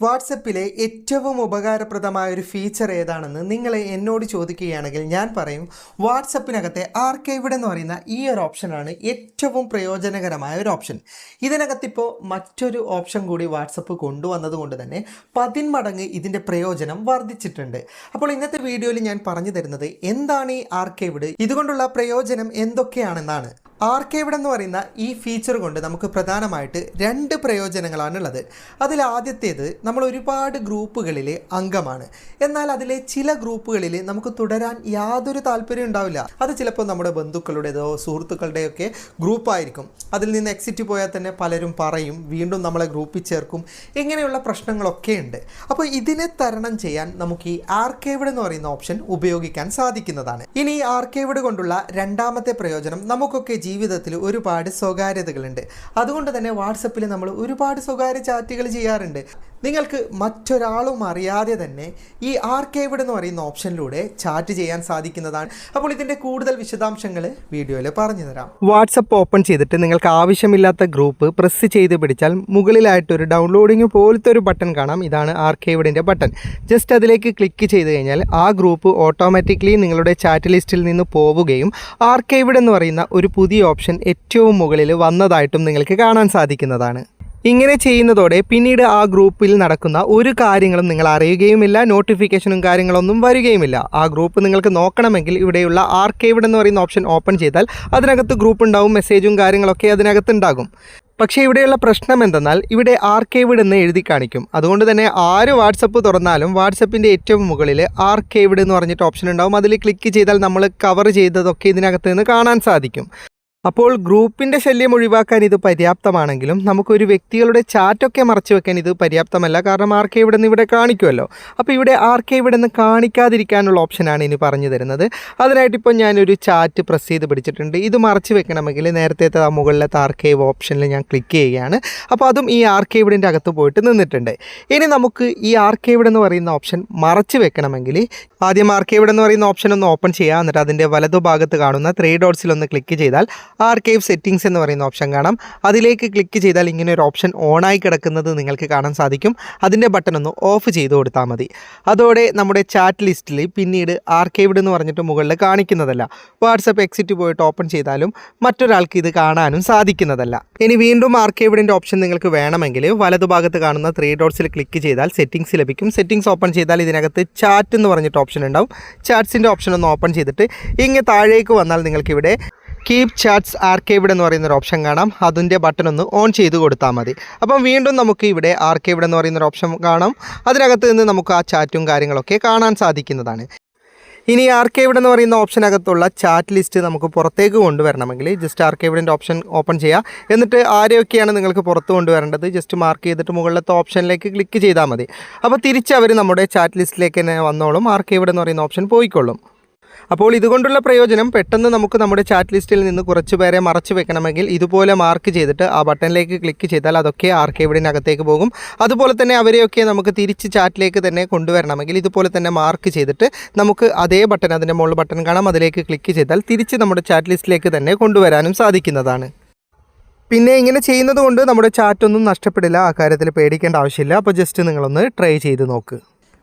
വാട്സപ്പിലെ ഏറ്റവും ഉപകാരപ്രദമായ ഒരു ഫീച്ചർ ഏതാണെന്ന് നിങ്ങൾ എന്നോട് ചോദിക്കുകയാണെങ്കിൽ ഞാൻ പറയും വാട്സപ്പിനകത്തെ ആർക്കൈവഡ് എന്ന് പറയുന്ന ഈ ഒരു ഓപ്ഷനാണ് ഏറ്റവും പ്രയോജനകരമായ ഒരു ഓപ്ഷൻ ഇതിനകത്തിപ്പോൾ മറ്റൊരു ഓപ്ഷൻ കൂടി വാട്സപ്പ് കൊണ്ടുവന്നതുകൊണ്ട് തന്നെ പതിന്മടങ്ങ് ഇതിന്റെ പ്രയോജനം വർദ്ധിച്ചിട്ടുണ്ട്. അപ്പോൾ ഇന്നത്തെ വീഡിയോയിൽ ഞാൻ പറഞ്ഞു തരുന്നത് എന്താണ് ഈ ആർക്കൈവഡ് ഇതുകൊണ്ടുള്ള പ്രയോജനം എന്തൊക്കെയാണെന്നാണ്. ആർക്കൈവഡ് എന്ന് പറയുന്ന ഈ ഫീച്ചർ കൊണ്ട് നമുക്ക് പ്രധാനമായിട്ട് രണ്ട് പ്രയോജനങ്ങളാണുള്ളത്. അതിൽ ആദ്യത്തേത് നമ്മൾ ഒരുപാട് ഗ്രൂപ്പുകളിലെ അംഗമാണ്. എന്നാൽ അതിലെ ചില ഗ്രൂപ്പുകളിൽ നമുക്ക് തുടരാൻ യാതൊരു താല്പര്യം ഉണ്ടാവില്ല. അത് ചിലപ്പോൾ നമ്മുടെ ബന്ധുക്കളുടേതോ സുഹൃത്തുക്കളുടെയോ ഒക്കെ ഗ്രൂപ്പായിരിക്കും. അതിൽ നിന്ന് എക്സിറ്റ് പോയാൽ തന്നെ പലരും പറയും വീണ്ടും നമ്മളെ ഗ്രൂപ്പിൽ ചേർക്കും. ഇങ്ങനെയുള്ള പ്രശ്നങ്ങളൊക്കെ ഉണ്ട്. അപ്പോൾ ഇതിനെ തരണം ചെയ്യാൻ നമുക്ക് ഈ ആർക്കൈവഡ് എന്ന് പറയുന്ന ഓപ്ഷൻ ഉപയോഗിക്കാൻ സാധിക്കുന്നതാണ്. ഇനി ഈ ആർക്കൈവഡ് കൊണ്ടുള്ള രണ്ടാമത്തെ പ്രയോജനം നമുക്കൊക്കെ ജീവിതത്തിൽ ഒരുപാട് സ്വകാര്യതകളുണ്ട്. അതുകൊണ്ട് തന്നെ വാട്സപ്പിൽ നമ്മൾ ഒരുപാട് സ്വകാര്യ ചാറ്റുകൾ ചെയ്യാറുണ്ട്. നിങ്ങൾക്ക് മറ്റൊരാളും അറിയാതെ തന്നെ ഈ ആർക്കൈവഡ് എന്ന് പറയുന്ന ഓപ്ഷനിലൂടെ ചാറ്റ് ചെയ്യാൻ സാധിക്കുന്നതാണ്. അപ്പോൾ ഇതിന്റെ കൂടുതൽ വിശദാംശങ്ങൾ വീഡിയോയിൽ പറഞ്ഞു തരാം. വാട്സപ്പ് ഓപ്പൺ ചെയ്തിട്ട് നിങ്ങൾക്ക് ആവശ്യമില്ലാത്ത ഗ്രൂപ്പ് പ്രസ് ചെയ്ത് പിടിച്ചാൽ മുകളിലായിട്ട് ഒരു ഡൗൺലോഡിങ് പോലത്തെ ഒരു ബട്ടൺ കാണാം. ഇതാണ് ആർക്കൈവഡിന്റെ ബട്ടൺ. ജസ്റ്റ് അതിലേക്ക് ക്ലിക്ക് ചെയ്ത് കഴിഞ്ഞാൽ ആ ഗ്രൂപ്പ് ഓട്ടോമാറ്റിക്കലി നിങ്ങളുടെ ചാറ്റ് ലിസ്റ്റിൽ നിന്ന് പോവുകയും ആർക്കൈവഡ് എന്ന് പറയുന്ന ഒരു പുതിയ ഓപ്ഷൻ ഏറ്റവും മുകളിൽ വന്നതായിട്ടും നിങ്ങൾക്ക് കാണാൻ സാധിക്കുന്നതാണ്. ഇങ്ങനെ ചെയ്യുന്നതോടെ പിന്നീട് ആ ഗ്രൂപ്പിൽ നടക്കുന്ന ഒരു കാര്യങ്ങളും നിങ്ങൾ അറിയുകയുമില്ല നോട്ടിഫിക്കേഷനും കാര്യങ്ങളൊന്നും വരികയുമില്ല. ആ ഗ്രൂപ്പ് നിങ്ങൾക്ക് നോക്കണമെങ്കിൽ ഇവിടെയുള്ള ആർക്കൈവഡ് എന്ന് പറയുന്ന ഓപ്ഷൻ ഓപ്പൺ ചെയ്താൽ അതിനകത്ത് ഗ്രൂപ്പ് ഉണ്ടാവും മെസ്സേജും കാര്യങ്ങളൊക്കെ അതിനകത്ത് ഉണ്ടാകും. പക്ഷേ ഇവിടെയുള്ള പ്രശ്നം എന്തെന്നാൽ ഇവിടെ ആർക്കൈവഡ് എന്ന് എഴുതി കാണിക്കും. അതുകൊണ്ട് തന്നെ ആര് വാട്സപ്പ് തുറന്നാലും വാട്സപ്പിന്റെ ഏറ്റവും മുകളിൽ ആർക്കൈവഡ് എന്ന് പറഞ്ഞിട്ട് ഓപ്ഷൻ ഉണ്ടാവും. അതിൽ ക്ലിക്ക് ചെയ്താൽ നമ്മൾ കവർ ചെയ്തതൊക്കെ ഇതിനകത്ത് നിന്ന് കാണാൻ സാധിക്കും. അപ്പോൾ ഗ്രൂപ്പിന്റെ ശല്യം ഒഴിവാക്കാൻ ഇത് പര്യാപ്തമാണെങ്കിലും നമുക്കൊരു വ്യക്തികളുടെ ചാറ്റൊക്കെ മറച്ചു വെക്കാൻ ഇത് പര്യാപ്തമല്ല. കാരണം ആർക്കെ ഇവിടെ നിന്ന് ഇവിടെ കാണിക്കുമല്ലോ അപ്പോൾ ഇവിടെ ആർക്കെ ഇവിടെ നിന്ന് കാണിക്കാതിരിക്കാനുള്ള ഓപ്ഷനാണ് ഇനി പറഞ്ഞു തരുന്നത്. അതിനായിട്ട് ഇപ്പോൾ ഞാനൊരു ചാറ്റ് പ്രസ് ചെയ്ത് പിടിച്ചിട്ടുണ്ട്. ഇത് മറച്ചു വെക്കണമെങ്കിൽ നേരത്തെ ആ മുകളിലത്തെ ആർക്കൈവ് ഓപ്ഷനിൽ ഞാൻ ക്ലിക്ക് ചെയ്യുകയാണ്. അപ്പോൾ അതും ഈ ആർക്കൈവിഡിന്റെ അകത്ത് പോയിട്ട് നിന്നിട്ടുണ്ട്. ഇനി നമുക്ക് ഈ ആർക്കൈവിഡ് എന്ന് പറയുന്ന ഓപ്ഷൻ മറച്ചു വെക്കണമെങ്കിൽ ആദ്യം ആർക്കൈവിഡ് എന്ന് പറയുന്ന ഓപ്ഷൻ ഒന്ന് ഓപ്പൺ ചെയ്യുക. എന്നിട്ട് അതിന്റെ വലതുഭാഗത്ത് കാണുന്ന ത്രീ ഡോട്ട്സിലൊന്ന് ക്ലിക്ക് ചെയ്താൽ ആർക്കൈവ് സെറ്റിംഗ്സ് എന്ന് പറയുന്ന ഓപ്ഷൻ കാണാം. അതിലേക്ക് ക്ലിക്ക് ചെയ്താൽ ഇങ്ങനെ ഒരു ഓപ്ഷൻ ഓണായി കിടക്കുന്നത് നിങ്ങൾക്ക് കാണാൻ സാധിക്കും. അതിന്റെ ബട്ടൺ ഒന്ന് ഓഫ് ചെയ്ത് കൊടുത്താൽ മതി. അതോടെ നമ്മുടെ ചാറ്റ് ലിസ്റ്റിൽ പിന്നീട് ആർക്കൈവ്ഡ് എന്ന് പറഞ്ഞിട്ട് മുകളിൽ കാണിക്കുന്നതല്ല. വാട്സപ്പ് എക്സിറ്റ് പോയിട്ട് ഓപ്പൺ ചെയ്താലും മറ്റൊരാൾക്ക് ഇത് കാണാനും സാധിക്കുന്നതല്ല. ഇനി വീണ്ടും ആർക്കൈവ്ഡിന്റെ ഓപ്ഷൻ നിങ്ങൾക്ക് വേണമെങ്കിൽ വലതുഭാഗത്ത് കാണുന്ന ത്രീ ഡോട്ട്സിൽ ക്ലിക്ക് ചെയ്താൽ സെറ്റിംഗ്സ് ലഭിക്കും. സെറ്റിംഗ്സ് ഓപ്പൺ ചെയ്താൽ ഇതിനകത്ത് ചാറ്റ് എന്ന് പറഞ്ഞിട്ട് ഓപ്ഷൻ ഉണ്ടാവും. ചാറ്റ്സിന്റെ ഓപ്ഷൻ ഒന്ന് ഓപ്പൺ ചെയ്തിട്ട് ഇങ്ങനെ താഴേക്ക് വന്നാൽ നിങ്ങൾക്കിവിടെ കീപ് ചാറ്റ്സ് ആർക്കൈവ്ഡ് എന്ന് പറയുന്ന ഒരു ഓപ്ഷൻ കാണാം. അതിന്റെ ബട്ടൺ ഒന്ന് ഓൺ ചെയ്ത് കൊടുത്താൽ മതി. അപ്പം വീണ്ടും നമുക്ക് ഇവിടെ ആർക്കൈവ്ഡ് എന്ന് പറയുന്ന ഒരു ഓപ്ഷൻ കാണാം. അതിനകത്ത് നിന്ന് നമുക്ക് ആ ചാറ്റും കാര്യങ്ങളൊക്കെ കാണാൻ സാധിക്കുന്നതാണ്. ഇനി ആർക്കേവിഡ് എന്ന് പറയുന്ന ഓപ്ഷനകത്തുള്ള ചാറ്റ് ലിസ്റ്റ് നമുക്ക് പുറത്തേക്ക് കൊണ്ടുവരണമെങ്കിൽ ജസ്റ്റ് ആർക്കേവിഡിന്റെ ഓപ്ഷൻ ഓപ്പൺ ചെയ്യുക എന്നിട്ട് ആരെയൊക്കെയാണ് നിങ്ങൾക്ക് പുറത്ത് കൊണ്ടുവരേണ്ടത്? ജസ്റ്റ് മാർക്ക് ചെയ്തിട്ട് മുകളിലത്തെ ഓപ്ഷനിലേക്ക് ക്ലിക്ക് ചെയ്താൽ മതി. അപ്പോൾ തിരിച്ച് അവർ നമ്മുടെ ചാറ്റ് ലിസ്റ്റിലേക്ക് തന്നെ വന്നോളും. ആർക്കേവിഡ് എന്ന് പറയുന്ന ഓപ്ഷൻ പോയിക്കൊള്ളും. അപ്പോൾ ഇതുകൊണ്ടുള്ള പ്രയോജനം പെട്ടെന്ന് നമുക്ക് നമ്മുടെ ചാറ്റ് ലിസ്റ്റിൽ നിന്ന് കുറച്ച് പേരെ മറച്ചു വെക്കണമെങ്കിൽ ഇതുപോലെ മാർക്ക് ചെയ്തിട്ട് ആ ബട്ടണിലേക്ക് ക്ലിക്ക് ചെയ്താൽ അതൊക്കെ ആർക്കൈവിഡിനകത്തേക്ക് പോകും. അതുപോലെ തന്നെ അവരെയൊക്കെ നമുക്ക് തിരിച്ച് ചാറ്റിലേക്ക് തന്നെ കൊണ്ടുവരണമെങ്കിൽ ഇതുപോലെ തന്നെ മാർക്ക് ചെയ്തിട്ട് നമുക്ക് അതേ ബട്ടൺ അതിന്റെ മുകളിൽ ബട്ടൺ കാണാം. അതിലേക്ക് ക്ലിക്ക് ചെയ്താൽ തിരിച്ച് നമ്മുടെ ചാറ്റ് ലിസ്റ്റിലേക്ക് തന്നെ കൊണ്ടുവരാനും സാധിക്കുന്നതാണ്. പിന്നെ ഇങ്ങനെ ചെയ്യുന്നത് കൊണ്ട് നമ്മുടെ ചാറ്റൊന്നും നഷ്ടപ്പെടില്ല. ആ കാര്യത്തിൽ പേടിക്കേണ്ട ആവശ്യമില്ല. അപ്പോൾ ജസ്റ്റ് നിങ്ങളൊന്ന് ട്രൈ ചെയ്ത് നോക്ക്.